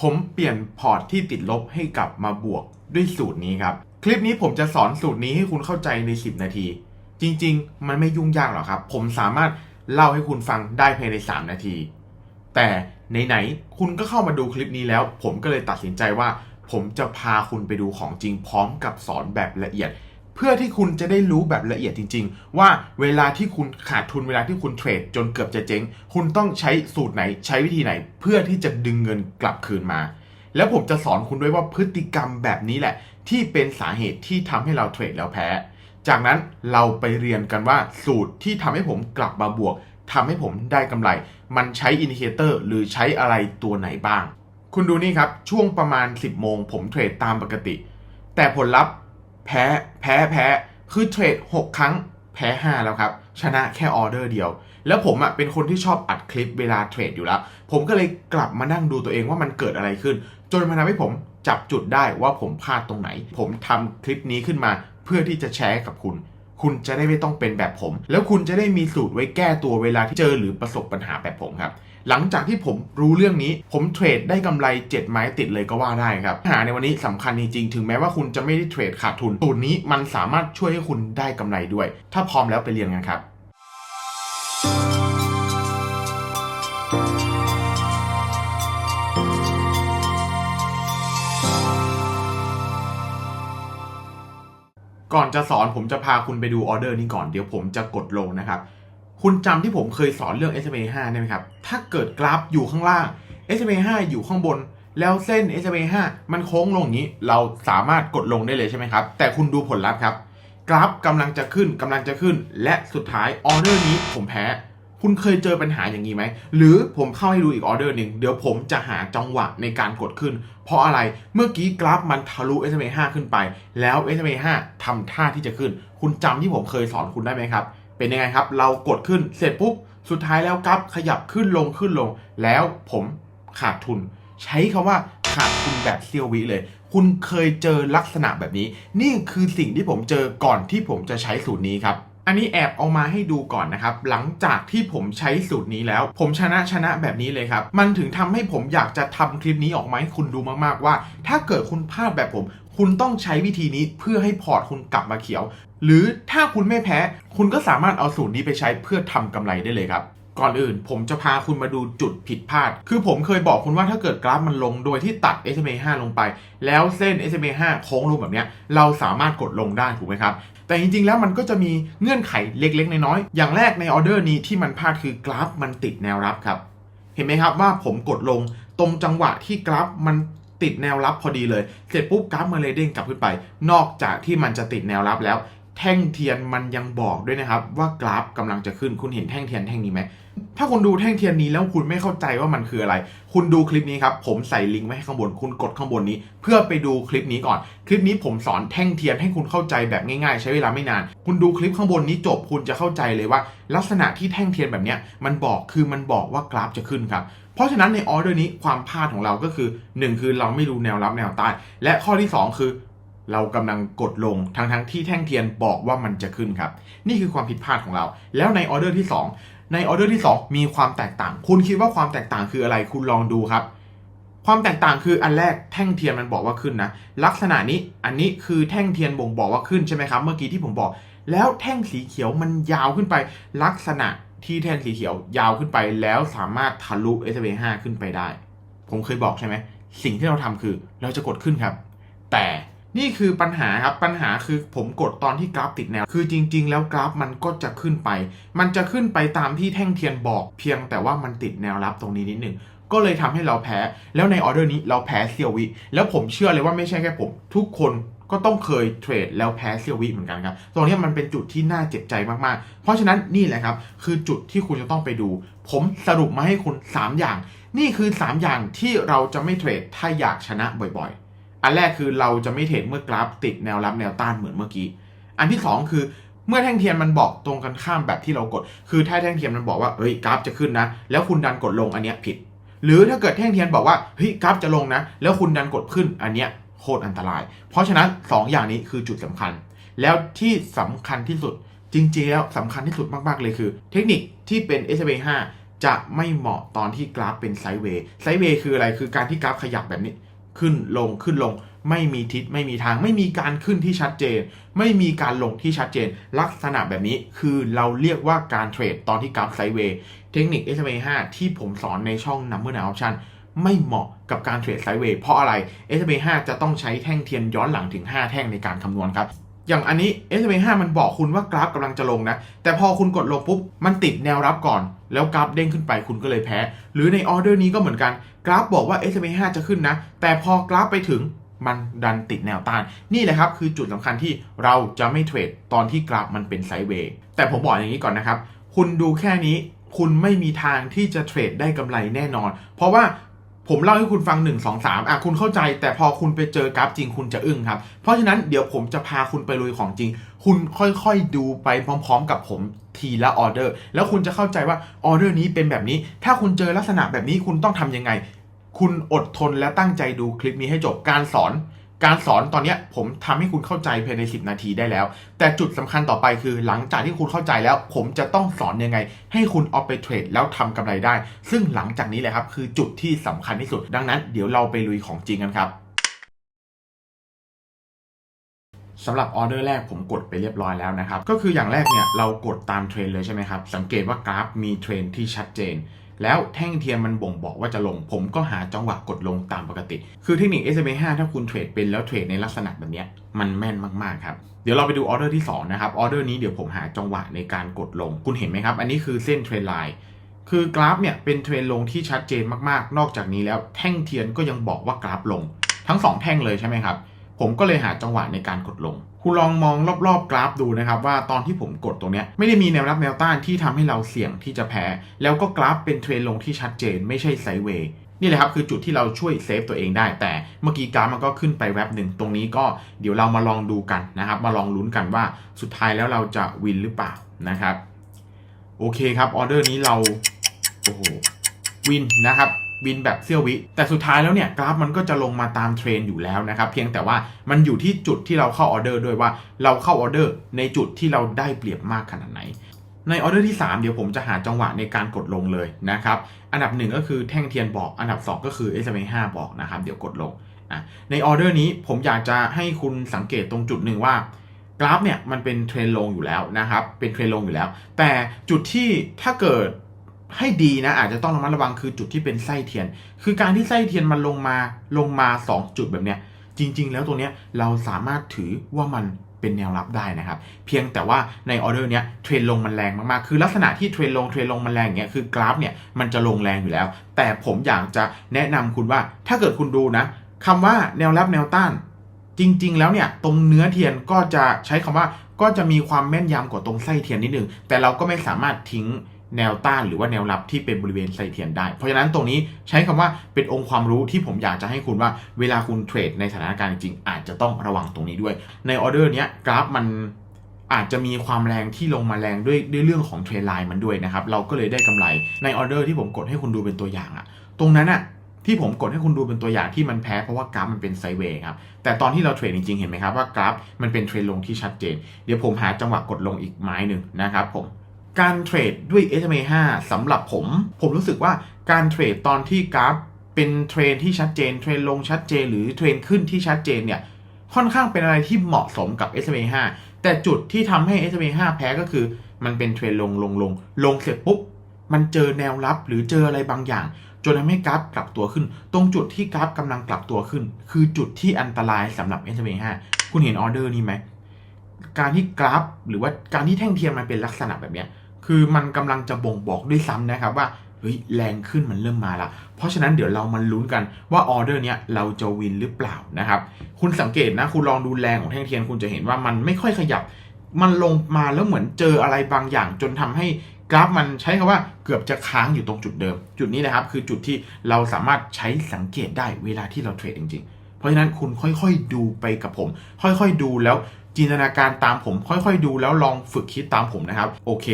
ผมเปลี่ยนพอร์ตที่ติดลบให้กลับมาบวกด้วยสูตรนี้ครับ คลิปนี้ผมจะสอนสูตรนี้ให้คุณเข้าใจใน 10 นาที จริง ๆ มันไม่ยุ่งยากหรอกครับ ผมสามารถเล่าให้คุณฟังได้ภายใน 3 นาที แต่ไหนๆคุณก็เข้ามาดูคลิปนี้แล้ว ผมก็เลยตัดสินใจว่า ผมจะพาคุณไปดูของจริงพร้อมกับสอนแบบละเอียด เพื่อที่คุณจะได้รู้แบบละเอียดจริง ๆ ว่าเวลาที่คุณขาดทุนเวลาที่คุณเทรดจนเกือบจะเจ๊ง คุณต้องใช้สูตรไหนใช้วิธีไหน เพื่อที่จะดึงเงินกลับคืนมา แล้วผมจะสอนคุณด้วยว่าพฤติกรรมแบบนี้แหละ ที่เป็นสาเหตุที่ทำให้เราเทรดแล้วแพ้ จากนั้นเราไปเรียนกันว่าสูตรที่ทำให้ผมกลับมาบวกทำให้ผมได้กำไร มันใช้อินดิเคเตอร์หรือใช้อะไรตัวไหนบ้าง คุณดูนี่ครับช่วงประมาณ 10โมงผมเทรดตามปกติ แต่ผลลัพธ์ แพ้แพ้แพ้คือเทรด 6 ครั้งแพ้ 5 แล้วครับ ชนะแค่ออเดอร์เดียว แล้วผมอะเป็นคนที่ชอบอัดคลิปเวลาเทรดอยู่แล้ว ผมก็เลยกลับมานั่งดูตัวเองว่ามันเกิดอะไรขึ้น จนมาทำให้ผมจับจุดได้ว่าผมพลาดตรงไหน ผมทำคลิปนี้ขึ้นมา เพื่อที่จะแชร์กับคุณ คุณจะได้ไม่ต้องเป็นแบบผม แล้วคุณจะได้มีสูตรไว้แก้ตัวเวลาที่เจอหรือประสบปัญหาแบบผมครับ หลังจากที่ผมรู้เรื่องนี้ ผมเทรดได้กำไร7ไม้ติดเลยก็ว่าได้ครับปัญหาในวันนี้สำคัญจริงๆถึงแม้ว่าคุณจะไม่ได้เทรดขาดทุนสูตรนี้มันสามารถช่วยให้คุณได้กำไรด้วย ถ้าพร้อมแล้วไปเรียนกันครับก่อนจะสอนผมจะพาคุณไปดูออเดอร์นี้ก่อนเดี๋ยวผมจะกดลงนะครับ คุณจำที่ผมเคยสอนเรื่อง SMA 5ได้ไหมครับ ถ้าเกิดกราฟอยู่ข้างล่าง SMA 5อยู่ข้างบน แล้วเส้น SMA 5มันโค้งลงอย่างนี้ เราสามารถกดลงได้เลยใช่ไหมครับ แต่คุณดูผลลัพธ์ครับ กราฟกำลังจะขึ้นกำลังจะขึ้น และสุดท้ายออเดอร์นี้ผมแพ้ คุณเคยเจอปัญหาอย่างนี้ไหม หรือผมเข้าให้ดูอีกออเดอร์หนึ่งเดี๋ยวผมจะหาจังหวะในการกดขึ้น เพราะอะไร เมื่อกี้กราฟมันทะลุ SMA 5ขึ้นไป แล้ว SMA 5ทำท่าที่จะขึ้น คุณจำที่ผมเคยสอนคุณได้ไหมครับ เป็นยังไงครับ เรากดขึ้นเสร็จปุ๊บสุดท้ายแล้วกราฟขยับขึ้นลงขึ้นลง แล้วผมขาดทุน ใช้คำว่าขาดทุนแบบเซียววิเลย คุณเคยเจอลักษณะแบบนี้ นี่คือสิ่งที่ผมเจอก่อนที่ผมจะใช้สูตรนี้ครับอันนี้แอบเอามาให้ดูก่อนนะครับ หลังจากที่ผมใช้สูตรนี้แล้ว ผมชนะชนะแบบนี้เลยครับ มันถึงทำให้ผมอยากจะทำคลิปนี้ออกมาให้คุณดูมากๆว่า ถ้าเกิดคุณพลาดแบบผม คุณต้องใช้วิธีนี้เพื่อให้พอร์ตคุณกลับมาเขียว หรือถ้าคุณไม่แพ้ คุณก็สามารถเอาสูตรนี้ไปใช้เพื่อทำกำไรได้เลยครับก่อนอื่นผมจะพาคุณมาดูจุดผิดพลาด คือผมเคยบอกคุณว่าถ้าเกิดกราฟมันลงโดยที่ตัด SMA 5 ลงไป แล้วเส้น SMA 5 โค้งลงแบบนี้เราสามารถกดลงได้ถูกไหมครับ แต่จริงๆ แล้วมันก็จะมีเงื่อนไขเล็ก ๆ น้อยๆ อย่างแรกในออเดอร์นี้ที่มันพลาดคือกราฟมันติดแนวรับครับ เห็นไหมครับว่าผมกดลงตรงจังหวะที่กราฟมัน ติดแนวรับพอดีเลย เสร็จปุ๊บกราฟมันเลยเด้งกลับขึ้นไป นอกจากที่มันจะติดแนวรับแล้ว แท่งเทียนมันยังบอกด้วยนะครับ ว่ากราฟกำลังจะขึ้นคุณเห็นแท่งเทียนแท่งนี้ไหมถ้าคุณดูแท่งเทียนนี้แล้วคุณไม่เข้าใจว่ามันคืออะไร คุณดูคลิปนี้ครับ ผมใส่ลิงก์ไว้ให้ข้างบน คุณกดข้างบนนี้ เพื่อไปดูคลิปนี้ก่อน คลิปนี้ผมสอนแท่งเทียนให้คุณเข้าใจแบบง่ายๆ ใช้เวลาไม่นาน คุณดูคลิปข้างบนนี้จบ คุณจะเข้าใจเลยว่า ลักษณะที่แท่งเทียนแบบนี้มันบอกคือมันบอกว่ากราฟจะขึ้นครับ เพราะฉะนั้นในออเดอร์นี้ความพลาดของเราก็คือ 1 คือเราไม่รู้แนวรับแนวต้านและข้อที่ 2 คือ เรากำลังกดลงทั้งทั้งที่แท่งเทียนบอกว่ามันจะขึ้นครับ นี่คือความผิดพลาดของเรา แล้วในออเดอร์ที่ 2 ในออเดอร์ที่ 2 มีความแตกต่าง คุณคิดว่าความแตกต่างคืออะไรคุณลองดูครับ ความแตกต่างคืออันแรกแท่งเทียนมันบอกว่าขึ้นนะลักษณะนี้อันนี้คือแท่งเทียนบ่งบอกว่าขึ้นใช่ไหมครับ เมื่อกี้ที่ผมบอก แล้วแท่งสีเขียวมันยาวขึ้นไปลักษณะ ที่แท่งสีเขียวยาวขึ้นไปแล้วสามารถทะลุ s อ5ขึ้นไปได้ ผมเคยบอกใช่ไหม สิ่งที่เราทำคือเราจะกดขึ้นครับ แต่นี่คือปัญหาครับ ปัญหาคือผมกดตอนที่กราฟติดแนว คือจริง ๆ แล้วกราฟมันก็จะขึ้นไป มันจะขึ้นไปตามที่แท่งเทียนบอก เพียงแต่ว่ามันติดแนวรับตรงนี้นิดนึงก็เลยทำให้เราแพ้ แล้วในออเดอร์นี้เราแพ้เซียววิ แล้วผมเชื่อเลยว่าไม่ใช่แค่ผม ทุกคน ก็ต้องเคยเทรดแล้วแพ้เซียววิเหมือนกันครับ ตรงนี้มันเป็นจุดที่น่าเจ็บใจมากๆ เพราะฉะนั้นนี่แหละครับ คือจุดที่คุณจะต้องไปดู ผมสรุปมาให้คุณ 3 อย่าง นี่คือ 3 อย่างที่เราจะไม่เทรดถ้าอยากชนะบ่อยๆ อันแรกคือเราจะไม่เทรดเมื่อกราฟติดแนวรับแนวต้านเหมือนเมื่อกี้ อันที่ 2 คือเมื่อแท่งเทียนมันบอกตรงกันข้ามแบบที่เรากด คือถ้าแท่งเทียนมันบอกว่าเฮ้ยกราฟจะขึ้นนะ แล้วคุณดันกดลงอันเนี้ยผิด หรือถ้าเกิดแท่งเทียนบอกว่าเฮ้ยกราฟจะลงนะ แล้วคุณดันกดขึ้นอันเนี้ย โคตรอันตราย เพราะฉะนั้น 2อย่างนี้คือจุดสำคัญ แล้วที่สำคัญที่สุดจริงๆแล้วสำคัญที่สุดมาก ๆ เลยคือ เทคนิคที่เป็น s อ a 5จะไม่เหมาะตอนที่กราฟเป็นไซด์เวย์ไซด์เวย์คืออะไรคือการที่กราฟขยับแบบนี้ ขึ้นลงขึ้นลง ไม่มีทิศไม่มีทาง ไม่มีการขึ้นที่ชัดเจน ไม่มีการลงที่ชัดเจน ลักษณะแบบนี้คือเราเรียกว่าการเทรดตอนที่กราฟไซด์เวย์เทคนิค SMA 5ที่ผมสอนในช่อง Number Now Option ไม่เหมาะกับการเทรดไซด์เวย์เพราะอะไร SMA 5จะต้องใช้แท่งเทียนย้อนหลังถึง 5 แท่งในการคำนวณครับ อย่างอันนี้ SMA 5มันบอกคุณว่ากราฟกำลังจะลงนะ แต่พอคุณกดลงปุ๊บ มันติดแนวรับก่อน แล้วกราฟเด้งขึ้นไปคุณก็เลยแพ้ หรือในออเดอร์นี้ก็เหมือนกัน กราฟบอกว่า SMA 5จะขึ้นนะ แต่พอกราฟไปถึงมันดันติดแนวต้าน นี่แหละครับคือจุดสำคัญที่เราจะไม่เทรดตอนที่กราฟมันเป็นไซด์เวย์ แต่ผมบอกอย่างนี้ก่อนนะครับ คุณดูแค่นี้คุณไม่มีทางที่จะเทรดได้กำไรแน่นอน เพราะว่า ผมเล่าให้คุณฟัง 1 2 3อะคุณเข้าใจ แต่พอคุณไปเจอกราฟจริงคุณจะอึ้งครับ เพราะฉะนั้นเดี๋ยวผมจะพาคุณไปลุยของจริง คุณค่อยๆดูไปพร้อม ๆ กับผมทีละออเดอร์ แล้วคุณจะเข้าใจว่าออเดอร์นี้เป็นแบบนี้ ถ้าคุณเจอลักษณะแบบนี้คุณต้องทำยังไง คุณอดทนและตั้งใจดูคลิปนี้ให้จบการสอน การสอนตอนนี้ผมทำให้คุณเข้าใจภายใน 10 นาทีได้แล้ว แต่จุดสำคัญต่อไปคือหลังจากที่คุณเข้าใจแล้ว ผมจะต้องสอนยังไง ให้คุณเอาไปเทรดแล้วทำกำไรได้ ซึ่งหลังจากนี้แหละครับคือจุดที่สำคัญที่สุด ดังนั้นเดี๋ยวเราไปลุยของจริงกันครับสำหรับออเดอร์แรกผมกดไปเรียบร้อยแล้วนะครับ ก็คืออย่างแรกเนี่ยเรากดตามเทรนเลยใช่ไหมครับ สังเกตว่ากราฟมีเทรนที่ชัดเจน แล้วแท่งเทียนมันบ่งบอกว่าจะลง ผมก็หาจังหวะกดลงตามปกติ คือเทคนิค SMA 5ถ้าคุณเทรดเป็นแล้วเทรดในลักษณะแบบนี้มันแม่นมากๆครับเดี๋ยวเราไปดูออเดอร์ที่2นะครับออเดอร์นี้เดี๋ยวผมหาจังหวะในการกดลง คุณเห็นไหมครับ อันนี้คือเส้นเทรนไลน์คือกราฟเนี่ยเป็นเทรนลงที่ชัดเจนมากๆ นอกจากนี้แล้วแท่งเทียนก็ยังบอกว่ากราฟลง ทั้ง 2 แท่งเลยใช่ไหมครับ ผมก็เลยหาจังหวะในการกดลง คุณลองมองรอบๆกราฟดูนะครับ ว่าตอนที่ผมกดตรงนี้ไม่ได้มีแนวรับแนวต้านที่ทำให้เราเสี่ยงที่จะแพ้ แล้วก็กราฟเป็นเทรนลงที่ชัดเจน ไม่ใช่ไซเวย์นี่แหละครับคือจุดที่เราช่วยเซฟตัวเองได้ แต่เมื่อกี้กราฟมันก็ขึ้นไปแวบหนึ่งตรงนี้ก็เดี๋ยวเรามาลองดูกันนะครับ มาลองลุ้นกันว่าสุดท้ายแล้วเราจะวินหรือเปล่านะครับ โอเคครับออเดอร์นี้เราโอ้โหวินนะครับ วินแบบเสี้ยววิ แต่สุดท้ายแล้วเนี่ยกราฟมันก็จะลงมาตามเทรนอยู่แล้วนะครับ เพียงแต่ว่ามันอยู่ที่จุดที่เราเข้าออเดอร์ด้วยว่าเราเข้าออเดอร์ในจุดที่เราได้เปรียบมากขนาดไหน ในออเดอร์ที่ 3 เดี๋ยวผมจะหาจังหวะในการกดลงเลยนะครับ อันดับ 1 ก็คือแท่งเทียนบอก อันดับ 2 ก็คือ SMA 5บอกนะครับ เดี๋ยวกดลงในออเดอร์นี้ผมอยากจะให้คุณสังเกตตรงจุดหนึ่งว่ากราฟเนี่ยมันเป็นเทรนลงอยู่แล้วนะครับ เป็นเทรนลงอยู่แล้ว แต่จุดที่ถ้าเกิด ให้ดีนะอาจจะต้องระมัดระวังคือจุดที่เป็นไส้เทียน คือการที่ไส้เทียนมันลงมาลงมา 2 จุดแบบเนี้ยจริง ๆ แล้วตัวเนี้ยเราสามารถถือว่ามันเป็นแนวรับได้นะครับ เพียงแต่ว่าในออเดอร์เนี้ยเทรนลงมันแรงมากๆ คือลักษณะที่เทรนลงเทรนลงมันแรงเงี้ยคือกราฟเนี่ยมันจะลงแรงอยู่แล้ว แต่ผมอยากจะแนะนำคุณว่าถ้าเกิดคุณดูนะคำว่าแนวรับแนวต้าน จริง ๆ แล้วเนี่ยตรงเนื้อเทียนก็จะใช้คำว่าก็จะมีความแม่นยำกว่าตรงไส้เทียนนิดนึงแต่เราก็ไม่สามารถทิ้ง แนวต้านหรือว่าแนวรับที่เป็นบริเวณไส้เทียนได้ เพราะฉะนั้นตรงนี้ใช้คำว่าเป็นองค์ความรู้ที่ผมอยากจะให้คุณว่าเวลาคุณเทรดในสถานการณ์จริงอาจจะต้องระวังตรงนี้ด้วย ในออเดอร์เนี้ยกราฟมันอาจจะมีความแรงที่ลงมาแรงด้วยด้วยเรื่องของเทรนไลน์มันด้วยนะครับ เราก็เลยได้กำไรในออเดอร์ที่ผมกดให้คุณดูเป็นตัวอย่างอะตรงนั้นอะที่ผมกดให้คุณดูเป็นตัวอย่างที่มันแพ้เพราะว่ากราฟมันเป็นไซเวย์ครับ แต่ตอนที่เราเทรดจริงๆ เห็นไหมครับว่ากราฟมันเป็นเทรนลงที่ชัดเจน เดี๋ยวผมหาจังหวะกดลงอีกไม้หนึ่งนะครับผม การเทรดด้วย SMA 5สำหรับผม ผมรู้สึกว่าการเทรดตอนที่กราฟเป็นเทรนที่ชัดเจน เทรนลงชัดเจน หรือเทรนขึ้นที่ชัดเจนเนี่ยค่อนข้างเป็นอะไรที่เหมาะสมกับ SMA 5แต่จุดที่ทำให้ SMA 5แพ้ก็คือ มันเป็นเทรนลงลงลงลงเสร็จปุ๊บ มันเจอแนวรับหรือเจออะไรบางอย่าง จนทำให้กราฟกลับตัวขึ้น ตรงจุดที่กราฟกำลังกลับตัวขึ้น คือจุดที่อันตรายสำหรับ SMA 5คุณเห็นออเดอร์นี้ไหมการที่กราฟ หรือว่าการที่แท่งเทียนมันเป็นลักษณะแบบเนี้ย คือมันกำลังจะบ่งบอกด้วยซ้ำนะครับว่าเฮ้ยแรงขึ้นมันเริ่มมาล้วเพราะฉะนั้นเดี๋ยวเรามาลุ้นกันว่าออเดอร์เนี้ยเราจะวินหรือเปล่านะครับ คุณสังเกตนะ คุณลองดูแรงของแท่งเทียน คุณจะเห็นว่ามันไม่ค่อยขยับ มันลงมาแล้วเหมือนเจออะไรบางอย่างจนทำให้กราฟมันใช้คำว่าเกือบจะค้างอยู่ตรงจุดเดิม จุดนี้นะครับ คือจุดที่เราสามารถใช้สังเกตได้เวลาที่เราเทรดจริง ๆ เพราะฉะนั้นคุณค่อยๆดูไปกับผม ค่อยๆดูแล้ว จินตนาการตามผมค่อยๆดูแล้วลองฝึกคิดตามผมนะครับ โอเค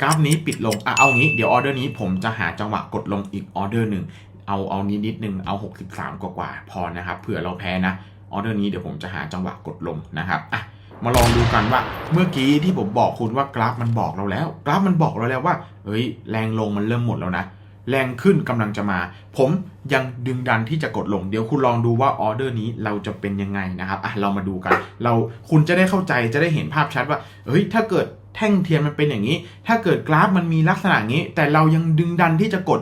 กราฟนี้ปิดลงอะเอางี้เดี๋ยวออเดอร์นี้ผมจะหาจังหวะกดลงอีกออเดอร์หนึ่งเอาเอานิดนิดนึงเอา 63 กว่ากว่าพอนะครับเผื่อเราแพ้นะออเดอร์นี้เดี๋ยวผมจะหาจังหวะกดลงนะครับอะมาลองดูกันว่าเมื่อกี้ที่ผมบอกคุณว่ากราฟมันบอกเราแล้ว กราฟมันบอกเราแล้วว่าเฮ้ยแรงลงมันเริ่มหมดแล้วนะ แรงขึ้นกำลังจะมา ผมยังดึงดันที่จะกดลง เดี๋ยวคุณลองดูว่าออเดอร์นี้เราจะเป็นยังไงนะครับอะเรามาดูกัน เราคุณจะได้เข้าใจจะได้เห็นภาพชัดว่าเฮ้ยถ้าเกิดแท่งเทียนมันเป็นอย่างนี้ ถ้าเกิดกราฟมันมีลักษณะนี้ แต่เรายังดึงดันที่จะกด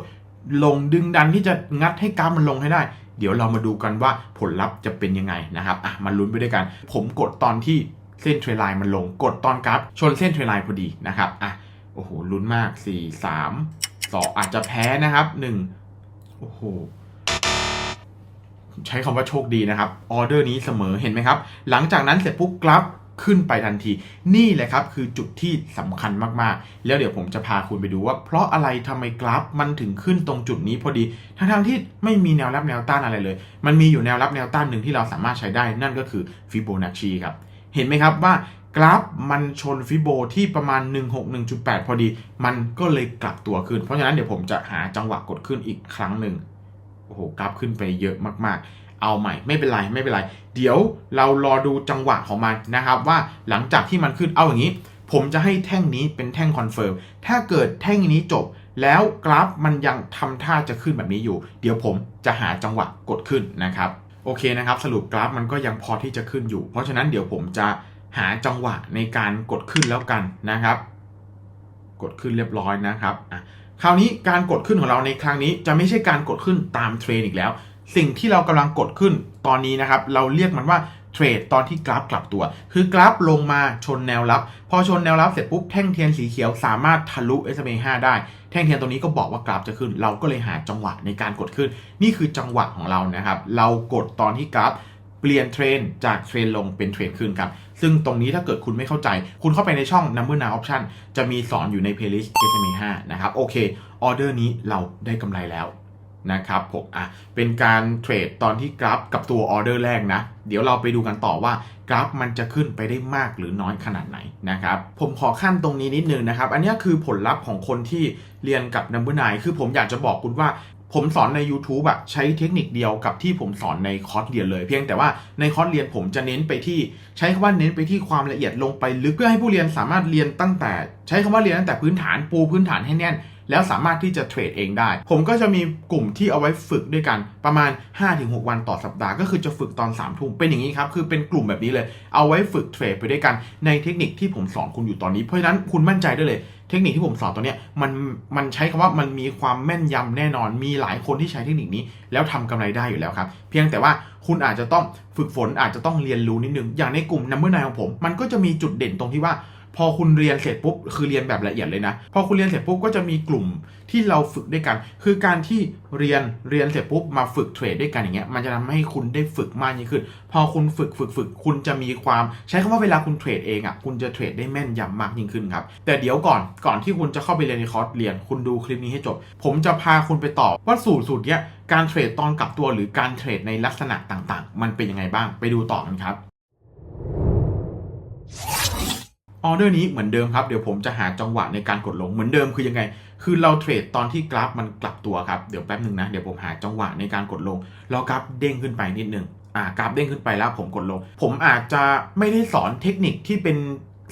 ลงดึงดันที่จะงัดให้กราฟมันลงให้ได้ เดี๋ยวเรามาดูกันว่าผลลัพธ์จะเป็นยังไงนะครับอะมาลุ้นไปด้วยกัน ผมกดตอนที่เส้นเทรนไลน์มันลง กดตอนกราฟชนเส้นเทรนไลน์พอดีนะครับอะโอ้โหลุ้นมาก 4 3 2ออาจจะแพ้นะครับ1โอ้โหใช้คำว่าโชคดีนะครับออเดอร์นี้เสมอเห็นไหมครับ หลังจากนั้นเสร็จปุ๊บกราฟขึ้นไปทันที นี่แหละครับคือจุดที่สำคัญมากๆ แล้วเดี๋ยวผมจะพาคุณไปดูว่า เพราะอะไรทำไมกราฟมันถึงขึ้นตรงจุดนี้พอดี ทั้งๆที่ไม่มีแนวรับแนวต้านอะไรเลย มันมีอยู่แนวรับแนวต้านหนึ่งที่เราสามารถใช้ได้นั่นก็คือฟิโบนัชชีครับ เห็นไหมครับว่า กราฟมันชนฟิโบที่ประมาณ 161.8 พอดี มันก็เลยกลับตัวขึ้น เพราะฉะนั้นเดี๋ยวผมจะหาจังหวะกดขึ้นอีกครั้งหนึ่งโอ้โหกราฟขึ้นไปเยอะมากๆ เอาใหม่ไม่เป็นไรไม่เป็นไร เดี๋ยวเรารอดูจังหวะของมันนะครับ ว่าหลังจากที่มันขึ้นเอาอย่างนี้ ผมจะให้แท่งนี้เป็นแท่งคอนเฟิร์มถ้าเกิดแท่งนี้จบ แล้วกราฟมันยังทำท่าจะขึ้นแบบนี้อยู่ เดี๋ยวผมจะหาจังหวะกดขึ้นนะครับโอเคนะครับ สรุปกราฟมันก็ยังพอที่จะขึ้นอยู่ เพราะฉะนั้นเดี๋ยวผมจะ หาจังหวะในการกดขึ้นแล้วกันนะครับ กดขึ้นเรียบร้อยนะครับอะคราวนี้การกดขึ้นของเราในครั้งนี้จะไม่ใช่การกดขึ้นตามเทรนอีกแล้ว สิ่งที่เรากำลังกดขึ้นตอนนี้นะครับ เราเรียกมันว่าเทรดตอนที่กราฟกลับตัว คือกราฟลงมาชนแนวรับ พอชนแนวรับเสร็จปุ๊บแท่งเทียนสีเขียวสามารถทะลุ SMA 5ได้ แท่งเทียนตัวนี้ก็บอกว่ากราฟจะขึ้น เราก็เลยหาจังหวะในการกดขึ้น นี่คือจังหวะของเรานะครับ เรากดตอนที่กราฟ เปลี่ยนเทรนจากเทรนลงเป็นเทรนขึ้นครับ ซึ่งตรงนี้ถ้าเกิดคุณไม่เข้าใจ คุณเข้าไปในช่อง Number Now Option จะมีสอนอยู่ใน playlist SMA 5นะครับ โอเคออเดอร์นี้เราได้กำไรแล้วนะครับผมอะเป็นการเทรดตอนที่กราฟกับตัวออเดอร์แรกนะ เดี๋ยวเราไปดูกันต่อว่ากราฟมันจะขึ้นไปได้มากหรือน้อยขนาดไหนนะครับ ผมขอขั้นตรงนี้นิดนึงนะครับ อันนี้คือผลลัพธ์ของคนที่เรียนกับ Number 9คือผมอยากจะบอกคุณว่า ผมสอนใน YouTube อะใช้เทคนิคเดียวกับที่ผมสอนในคอร์สเรียนเลย เพียงแต่ว่าในคอร์สเรียนผมจะเน้นไปที่ใช้คำว่าเน้นไปที่ความละเอียดลงไปลึกเพื่อให้ผู้เรียนสามารถเรียนตั้งแต่ ใช้คำว่าเรียนตั้งแต่พื้นฐานปูพื้นฐานให้แน่น แล้วสามารถที่จะเทรดเองได้ ผมก็จะมีกลุ่มที่เอาไว้ฝึกด้วยกันประมาณ 5-6 วันต่อสัปดาห์ก็คือจะฝึกตอน3ามทุ่มเป็นอย่างนี้ครับคือเป็นกลุ่มแบบนี้เลย เอาไว้ฝึกเทรดไปด้วยกันในเทคนิคที่ผมสอนคุณอยู่ตอนนี้เพราะฉะนั้นคุณมั่นใจได้เลยเทคนิคที่ผมสอนตัวเนี้ยมันมันใช้คำว่ามันมีความแม่นยำแน่นอน มีหลายคนที่ใช้เทคนิคนี้ แล้วทำกำไรได้อยู่แล้วครับ เพียงแต่ว่าคุณอาจจะต้องฝึกฝนอาจจะต้องเรียนรู้นิดนึงอย่างในกลุ่มนัมเบอร์นายของผม มันก็จะมีจุดเด่นตรงที่ว่า พอคุณเรียนเสร็จปุ๊บคือเรียนแบบละเอียดเลยนะพอคุณเรียนเสร็จปุ๊บก็จะมีกลุ่มที่เราฝึกด้วยกัน คือการที่เรียนเรียนเสร็จปุ๊บมาฝึกเทรดด้วยกันอย่างเงี้ยมันจะทำให้คุณได้ฝึกมากยิ่งขึ้น พอคุณฝึกฝึกฝึกคุณจะมีความ ใช้คำว่าเวลาคุณเทรดเองอะคุณจะเทรดได้แม่นยำมากยิ่งขึ้นครับแต่เดี๋ยวก่อนก่อนที่คุณจะเข้าไปเรียนในคอร์สเรียน คุณดูคลิปนี้ให้จบ ผมจะพาคุณไปต่อว่าสูตรสูตรเนี้ยการเทรดตอนกลับตัวหรือการเทรดในลักษณะต่างๆ มันเป็นยังไงบ้างไปดูต่อกันครับ ออเดอร์นี้เหมือนเดิมครับ เดี๋ยวผมจะหาจังหวะในการกดลงเหมือนเดิมคือยังไง คือเราเทรดตอนที่กราฟมันกลับตัวครับ เดี๋ยวแป๊บหนึ่งนะ เดี๋ยวผมหาจังหวะในการกดลงรากราฟเด้งขึ้นไปนิดนึง อ่ากราฟเด้งขึ้นไปแล้วผมกดลง ผมอาจจะไม่ได้สอนเทคนิคที่เป็น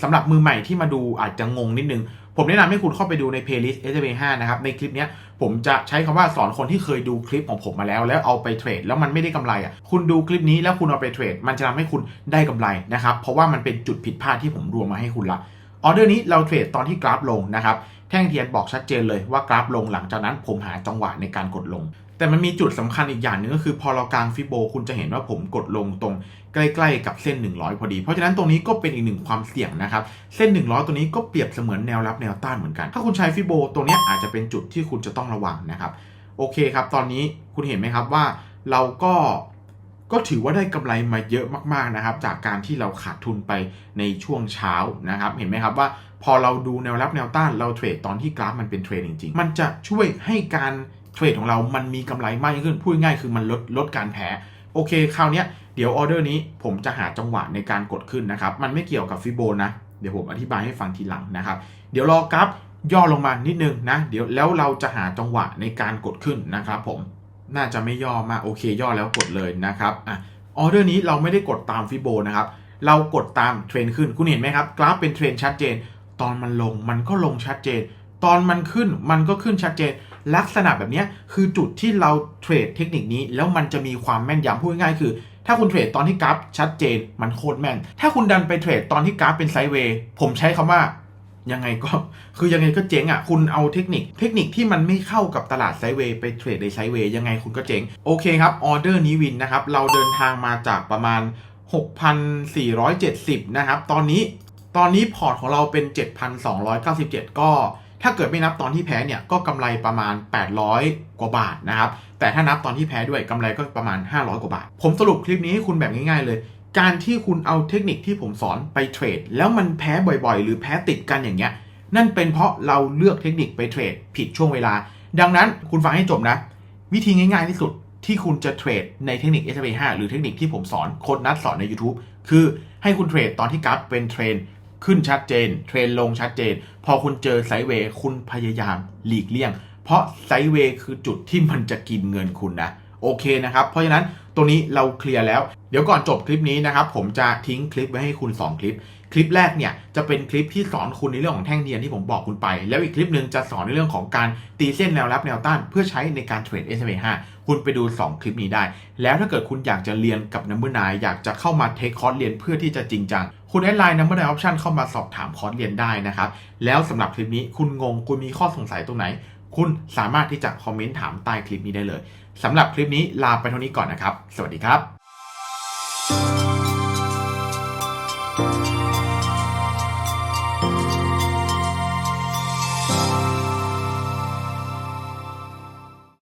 สำหรับมือใหม่ที่มาดูอาจจะงงนิดนึง ผมแนะนำให้คุณเข้าไปดูใน playlist s b 5นะครับ ในคลิปนี้ผมจะใช้คำว่าสอนคนที่เคยดูคลิปของผมมาแล้ว แล้วเอาไปเทรดแล้วมันไม่ได้กำไรอะคุณดูคลิปนี้แล้วคุณเอาไปเทรด มันจะทำให้คุณได้กำไรนะครับ เพราะว่ามันเป็นจุดผิดพลาดที่ผมรวมมาให้คุณละออเดอร์นี้เราเทรดตอนที่กราฟลงนะครับแท่งเทียนบอกชัดเจนเลยว่ากราฟลงหลังจากนั้นผมหาจังหวะในการกดลงแต่มันมีจุดสำคัญอีกอย่างหนึ่งก็คือพอเรากางฟิโบคุณจะเห็นว่าผมกดลงตรง ใกล้ๆกับเส้น 100 พอดี เพราะฉะนั้นตรงนี้ก็เป็นอีกหนึ่งความเสี่ยงนะครับเส้น 100 ตัวนี้ก็เปรียบเสมือนแนวรับแนวต้านเหมือนกัน ถ้าคุณใช้ฟิโบตัวนี้อาจจะเป็นจุดที่คุณจะต้องระวังนะครับโอเคครับ ตอนนี้คุณเห็นไหมครับว่าเราก็ก็ถือว่าได้กำไรมาเยอะมากๆนะครับ จากการที่เราขาดทุนไปในช่วงเช้านะครับ เห็นไหมครับว่าพอเราดูแนวรับแนวต้านเราเทรดตอนที่กราฟมันเป็นเทรดจริงๆ มันจะช่วยให้การเทรดของเรามันมีกำไรมากยิ่งขึ้นพูดง่ายคือมันลดลดการแพ้โอเค คราวเนี้ย เดี๋ยวออเดอร์นี้ผมจะหาจังหวะในการกดขึ้นนะครับ มันไม่เกี่ยวกับฟิโบนะ เดี๋ยวผมอธิบายให้ฟังทีหลังนะครับ เดี๋ยวรอกราฟย่อลงมานิดนึงนะ เดี๋ยวแล้วเราจะหาจังหวะในการกดขึ้นนะครับ ผม น่าจะไม่ย่อมาโอเค ย่อแล้วกดเลยนะครับอะออเดอร์นี้เราไม่ได้กดตามฟิโบนะครับ เรากดตามเทรนด์ขึ้น คุณเห็นไหมครับ กราฟเป็นเทรนด์ชัดเจน ตอนมันลงมันก็ลงชัดเจน ตอนมันขึ้นมันก็ขึ้นชัดเจน ลักษณะแบบนี้คือจุดที่เราเทรดเทคนิคนี้ แล้วมันจะมีความแม่นยำพูดง่ายคือ ถ้าคุณเทรดตอนที่กราฟชัดเจนมันโคตรแม่น ถ้าคุณดันไปเทรดตอนที่กราฟเป็นไซด์เวย์ผมใช้คำว่ายังไงก็คือยังไงก็เจ๊งอะ คุณเอาเทคนิค เทคนิคที่มันไม่เข้ากับตลาดไซด์เวย์ไปเทรดในไซด์เวย์ยังไงคุณก็เจ๊ง โอเคครับ ออเดอร์นี้วินนะครับ เราเดินทางมาจากประมาณ 6,470 นะครับ ตอนนี้ตอนนี้พอร์ตของเราเป็น 7,297 ก็ ถ้าเกิดไม่นับตอนที่แพ้เนี่ยก็กำไรประมาณ 800 กว่าบาทนะครับ แต่ถ้านับตอนที่แพ้ด้วยกำไรก็ประมาณ 500 กว่าบาท ผมสรุปคลิปนี้ให้คุณแบบง่ายๆเลย การที่คุณเอาเทคนิคที่ผมสอนไปเทรด แล้วมันแพ้บ่อยๆ หรือแพ้ติดกันอย่างเงี้ย นั่นเป็นเพราะเราเลือกเทคนิคไปเทรดผิดช่วงเวลา ดังนั้นคุณฟังให้จบนะ วิธีง่ายๆที่สุดที่คุณจะเทรดในเทคนิค s อ5หรือเทคนิคที่ผมสอนโค้ดนัดสอนใน YouTube คือให้คุณเทรดตอนที่กราฟเป็นเทรน ขึ้นชัดเจน เทรนลงชัดเจน พอคุณเจอไซด์เวย์คุณพยายามหลีกเลี่ยง เพราะไซด์เวย์คือจุดที่มันจะกินเงินคุณนะโอเคนะครับ เพราะฉะนั้นตัวนี้เราเคลียร์แล้ว เดี๋ยวก่อนจบคลิปนี้นะครับ ผมจะทิ้งคลิปไว้ให้คุณ 2 คลิป คลิปแรกเนี่ยจะเป็นคลิปที่สอนคุณในเรื่องของแท่งเทียนที่ผมบอกคุณไป แล้วอีกคลิปหนึ่งจะสอนในเรื่องของการตีเส้นแนวรับแนวต้าน เพื่อใช้ในการเทรด s อ5คุณไปดู 2 คลิปนี้ได้ แล้วถ้าเกิดคุณอยากจะเรียนกับนัมเบอร์นอยากจะเข้ามาเทคคอร์สเรียนเพื่อที่จะจริงจังคุณแอดไลน์นัมเบอร์นออปชันเข้ามาสอบถามคอร์สเรียนได้นะครับ แล้วสำหรับคลิปนี้คุณงงคุณมีข้อสงสัยตรงไหน คุณสามารถที่จะคอมเมนต์ถามใต้คลิปนี้ได้เลยสำหรับคลิปนี้ลาไปเท่านี้ก่อนนะครับ สวัสดีครับ